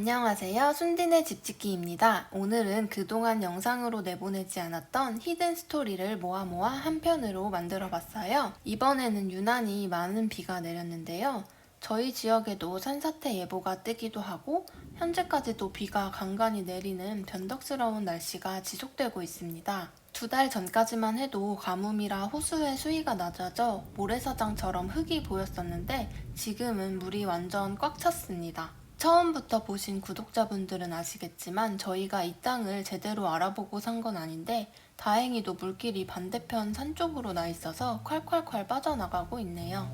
안녕하세요. 순딘의 집짓기입니다. 오늘은 그동안 영상으로 내보내지 않았던 히든 스토리를 모아 모아 한 편으로 만들어 봤어요. 이번에는 유난히 많은 비가 내렸는데요. 저희 지역에도 산사태 예보가 뜨기도 하고 현재까지도 비가 간간히 내리는 변덕스러운 날씨가 지속되고 있습니다. 두 달 전까지만 해도 가뭄이라 호수의 수위가 낮아져 모래사장처럼 흙이 보였었는데 지금은 물이 완전 꽉 찼습니다. 처음부터 보신 구독자분들은 아시겠지만 저희가 이 땅을 제대로 알아보고 산 건 아닌데 다행히도 물길이 반대편 산 쪽으로 나 있어서 콸콸콸 빠져나가고 있네요.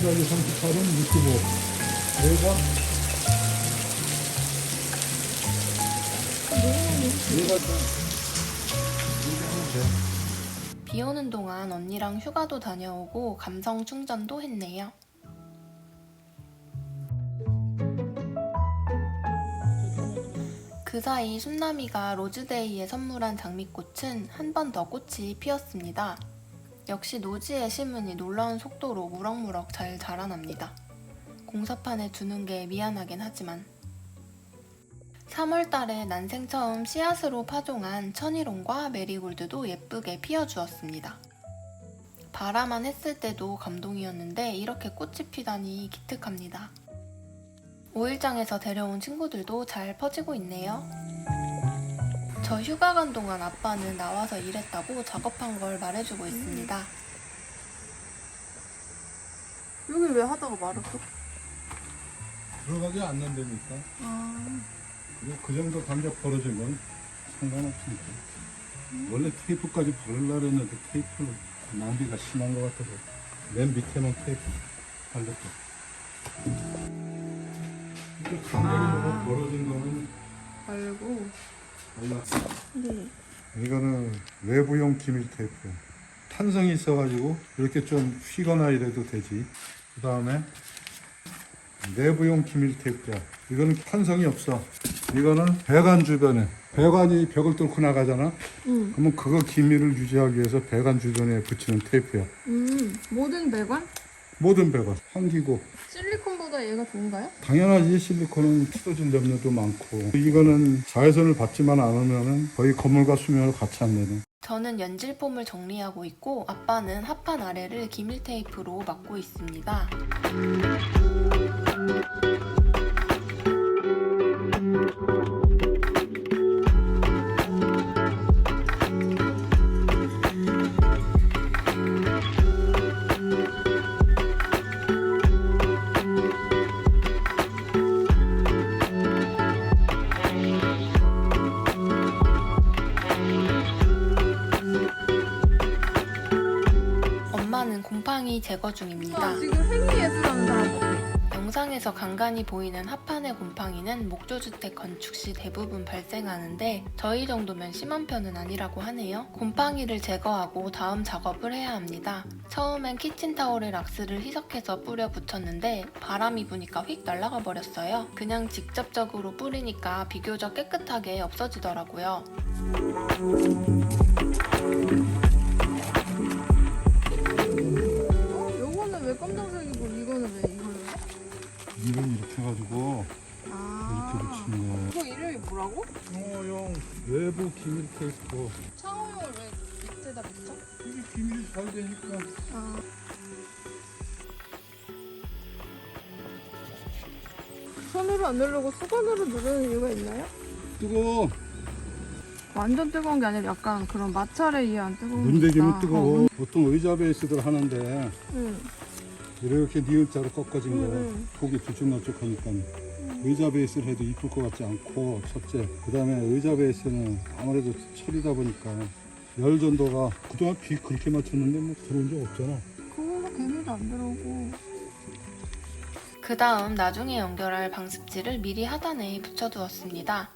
더하기 38은 65. 얘가 얘가. 비 오는 동안 언니랑 휴가도 다녀오고 감성 충전도 했네요. 그 사이 순남이가 로즈데이에 선물한 장미꽃은 한 번 더 꽃이 피었습니다. 역시 노지에 심으니 놀라운 속도로 무럭무럭 잘 자라납니다. 공사판에 두는 게 미안하긴 하지만 3월 달에 난생 처음 씨앗으로 파종한 천일홍과 메리골드도 예쁘게 피어주었습니다. 바라만 했을 때도 감동이었는데 이렇게 꽃이 피다니 기특합니다. 5일장에서 데려온 친구들도 잘 퍼지고 있네요. 저 휴가 간 동안 아빠는 나와서 일했다고 작업한 걸 말해주고 있습니다. 여기 왜 하다가 말았어? 들어가지 않는다니까. 아, 그리고 그 정도 간격 벌어진 건 상관없으니까. 원래 테이프까지 바르려고 했는데 테이프는 낭비가 심한 것 같아서 맨 밑에만 테이프 발렸고. 이게 간격이 너무 벌어진 거는 알고. 달라. 네. 이거는 외부용 기밀 테이프야. 탄성이 있어가지고 이렇게 좀 휘거나 이래도 되지. 그 다음에 내부용 기밀 테이프야. 이거는 탄성이 없어. 이거는 배관 주변에 배관이 벽을 뚫고 나가잖아. 응. 그러면 그거 기밀을 유지하기 위해서 배관 주변에 붙이는 테이프야. 음, 모든 배관? 모든 배관, 환기고. 실리콘 보다 얘가 좋은가요? 당연하지 실리콘은 찢어진 염료도 많고 이거는 자외선을 받지만 않으면 거의 건물과 수면을 같이 한다네. 저는 연질폼을 정리하고 있고 아빠는 합판 아래를 기밀 테이프로 막고 있습니다. 제거 중입니다. 아, 지금. 영상에서 간간히 보이는 합판의 곰팡이는 목조주택 건축 시 대부분 발생하는데 저희 정도면 심한 편은 아니라고 하네요. 곰팡이를 제거하고 다음 작업을 해야 합니다. 처음엔 키친타올에 락스를 희석해서 뿌려 붙였는데 바람이 부니까 휙 날아가 버렸어요. 그냥 직접적으로 뿌리니까 비교적 깨끗하게 없어지더라고요. 해가지고 아. 이렇게 붙이는 거야. 이거 이름이 뭐라고? 창호용 외부 기밀 테이프. 창호용을 왜 밑에다 붙여? 이게 기밀이 잘 되니까. 아. 손으로 안 누르고 수건으로 누르는 이유가 있나요? 뜨거워. 완전 뜨거운 게 아니라 약간 그런 마찰에 의한 뜨거운 문대기면 거다. 뜨거워. 어, 보통 의자 베이스들 하는데 응. 이렇게 니은자로 꺾어진 거 응, 응. 보기 들쭉날쭉하니까 의자 베이스를 해도 이쁠 것 같지 않고 첫째 그 다음에 의자 베이스는 아무래도 철이다 보니까 열 전도가 그동안 비 그렇게 맞췄는데 뭐 들어온 적 없잖아 그걸로 개미도 안 들어오고. 그 다음 나중에 연결할 방습지를 미리 하단에 붙여두었습니다.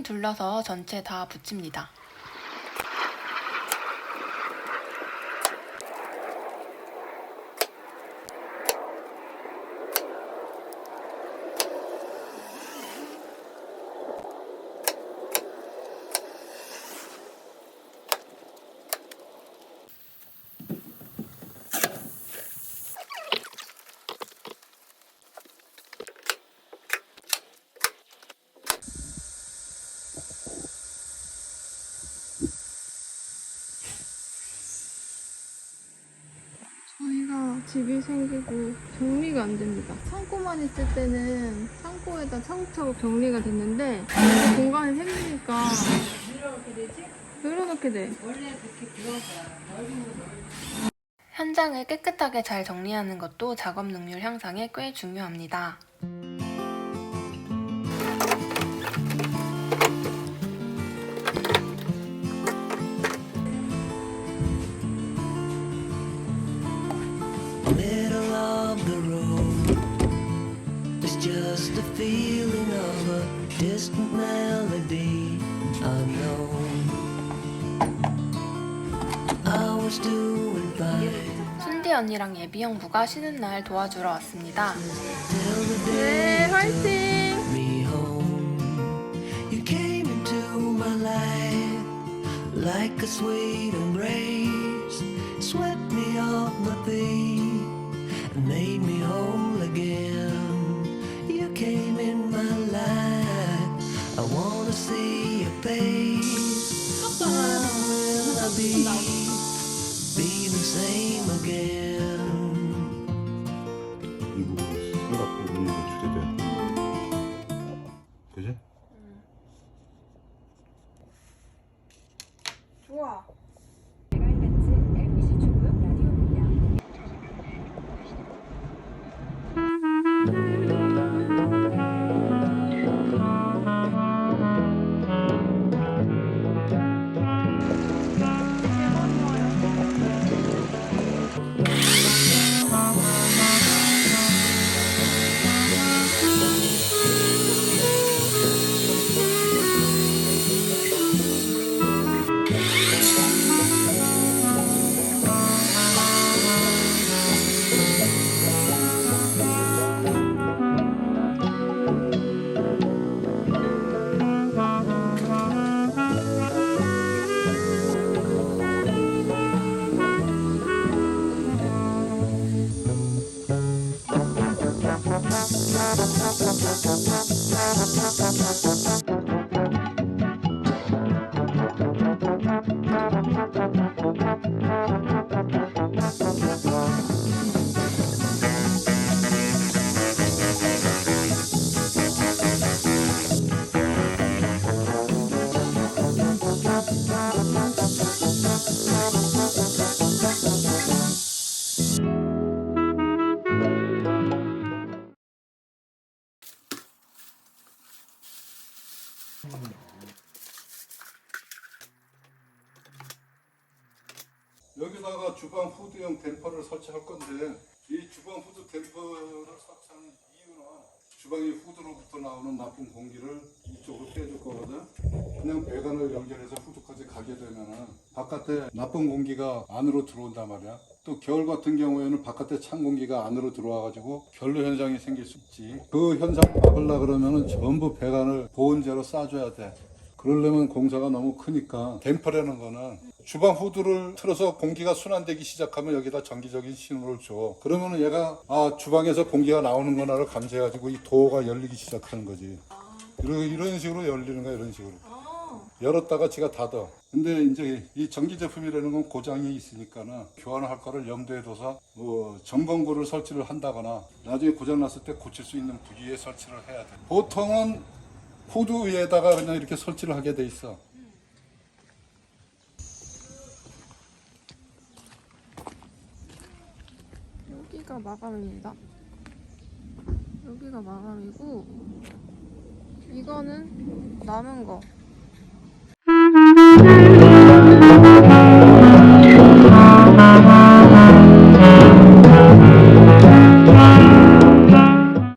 삥 둘러서 전체 다 붙입니다. 저희가 집이 생기고 정리가 안 됩니다. 창고만 있을 때는 창고에다 차곡차곡 정리가 됐는데 공간이 생기니까 늘어놓게 돼. 현장을 깨끗하게 잘 정리하는 것도 작업 능률 향상에 꽤 중요합니다. Feeling of a distant melody unknown. I was doing fine 순디 언니랑 예비 형부가 쉬는 날 도와주러 왔습니다. till the 네, day 화이팅! me home. You came into my life like a sweet embrace, I wanna see your face. When will I be be the same again? 이거 삼각부 이거 주제돼. 그지? 좋아. 후드형 댐퍼를 설치할 건데 이 주방 후드 댐퍼를 설치하는 이유는 주방의 후드로부터 나오는 나쁜 공기를 이쪽으로 빼줄 거거든. 그냥 배관을 연결해서 후드까지 가게 되면은 바깥에 나쁜 공기가 안으로 들어온단 말이야. 또 겨울 같은 경우에는 바깥에 찬 공기가 안으로 들어와가지고 결로 현상이 생길 수 있지. 그 현상 막으려 그러면은 전부 배관을 보온재로 싸줘야 돼. 그러려면 공사가 너무 크니까 댐퍼라는 거는 주방 후드를 틀어서 공기가 순환되기 시작하면 여기다 정기적인 신호를 줘. 그러면 은 얘가 아 주방에서 공기가 나오는구나를 감지해가지고 이 도어가 열리기 시작하는 거지. 이런, 이런 식으로 열리는 거야 이런 식으로. 열었다가 지가 닫아. 근데 이제 이 전기 제품이라는 건 고장이 있으니까는 교환할 거를 염두에 둬서 뭐 점검구를 설치를 한다거나 나중에 고장 났을 때 고칠 수 있는 부위에 설치를 해야 돼. 보통은 후드 위에다가 그냥 이렇게 설치를 하게 돼 있어. 여기가 마감입니다. 여기가 마감이고 이거는 남은 거